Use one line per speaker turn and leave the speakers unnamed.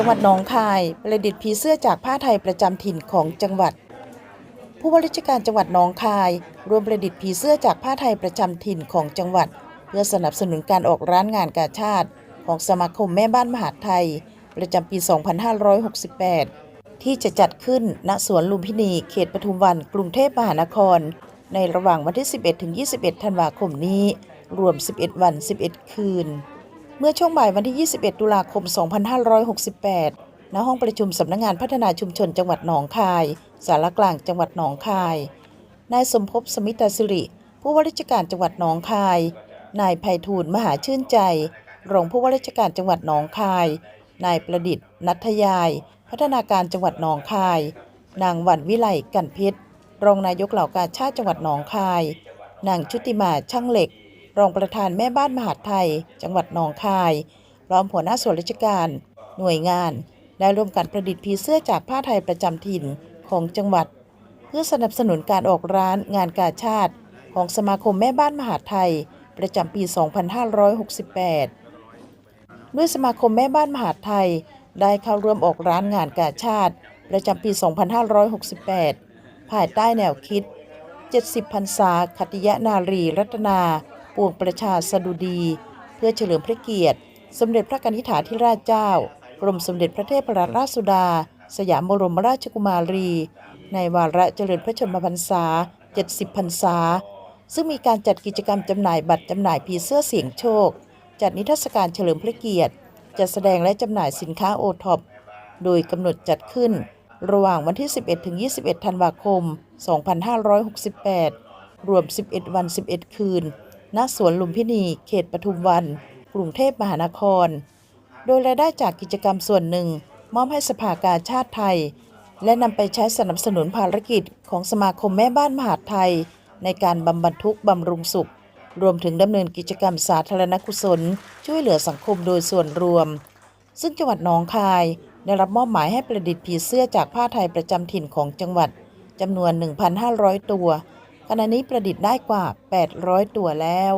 จังหวัดหนองคาย ประดิษฐ์ผีเสื้อจากผ้าไทยประจำถิ่นของจังหวัด ผู้ว่าราชการจังหวัดหนองคายร่วมประดิษฐ์ผีเสื้อจากผ้าไทยประจำถิ่นของจังหวัด เพื่อสนับสนุนการออกร้านงานกาชาติ ของสมาคมแม่บ้านมหาไทย ประจำปี 2568 ที่จะจัดขึ้นณสวนลุมพินีเขตปทุมวันกรุงเทพมหานคร ในระหว่างวันที่ 11ถึง21 ธันวาคมนี้ รวม 11 วัน 11 คืน เมื่อช่วงบ่ายวันที่ 21 ตุลาคม 2568 ณ ห้องประชุมสำนักงงานพัฒนาชุมชนจังหวัดหนองคาย สารกลางจังหวัดหนองคาย นายสมภพสมิตาสิริ ผู้ว่าราชการจังหวัดหนองคาย นายไพฑูรย์มหาชื่นใจ รองผู้ว่าราชการจังหวัดหนองคาย นายประดิษฐ์ นัทยาย พัฒนาการจังหวัดหนองคาย นางวันวิไลกันพชรรองนายกเหล่ากาชาติจังหวัดหนองคาย นางชุติมาช่างเหล็ก รองประธานแม่บ้านมหาดไทย จังหวัดหนองคายพร้อมหัวหน้าส่วนราชการ หน่วยงาน ได้ร่วมกันประดิษฐ์ผีเสื้อจากผ้าไทยประจำถิ่นของจังหวัด เพื่อสนับสนุนการออกร้านงานกาชาติ ของสมาคมแม่บ้านมหาดไทย ประจำปี 2568 ด้วยสมาคมแม่บ้านมหาดไทย ได้เข้าร่วมออกร้านงานกาชาติ ประจำปี 2568 ภายใต้แนวคิด 70พรรษาคติยนารีรัตนา วงประชาสดุดี เพื่อเฉลิมพระเกียรติ สมเด็จพระกนิษฐาธิราชเจ้ากรมสมเด็จพระเทพรัตนราชสุดา สยามบรมราชกุมารี ในวาระเจริญพระชนมพรรษา 70 พรรษา ซึ่งมีการจัดกิจกรรมจำหน่ายบัตรจำหน่ายผีเสื้อเสียงโชค จัดนิทรรศการเฉลิมพระเกียรติ จัดแสดงและจำหน่ายสินค้าโอท็อป โดยกำหนดจัดขึ้น ระหว่างวันที่ 11 ถึง 21 ธันวาคม 2568 รวม 11 วัน 11 คืน ณสวนลุมพินี เขตปทุมวัน กรุงเทพมหานคร โดยรายได้จากกิจกรรมส่วนหนึ่ง มอบให้สภากาชาติไทย และนำไปใช้สนับสนุนภารกิจของสมาคมแม่บ้านมหาดไทย ในการบำบัดทุกข์บำรุงสุข รวมถึงดำเนินกิจกรรมสาธารณกุศล ช่วยเหลือสังคมโดยส่วนรวม ซึ่งจังหวัดหนองคายได้รับมอบหมายให้ประดิษฐ์ผีเสื้อจากผ้าไทยประจำถิ่นของจังหวัดจำนวน 1,500 ตัว ขณะนี้ประดิษฐ์ได้กว่า 800 ตัวแล้ว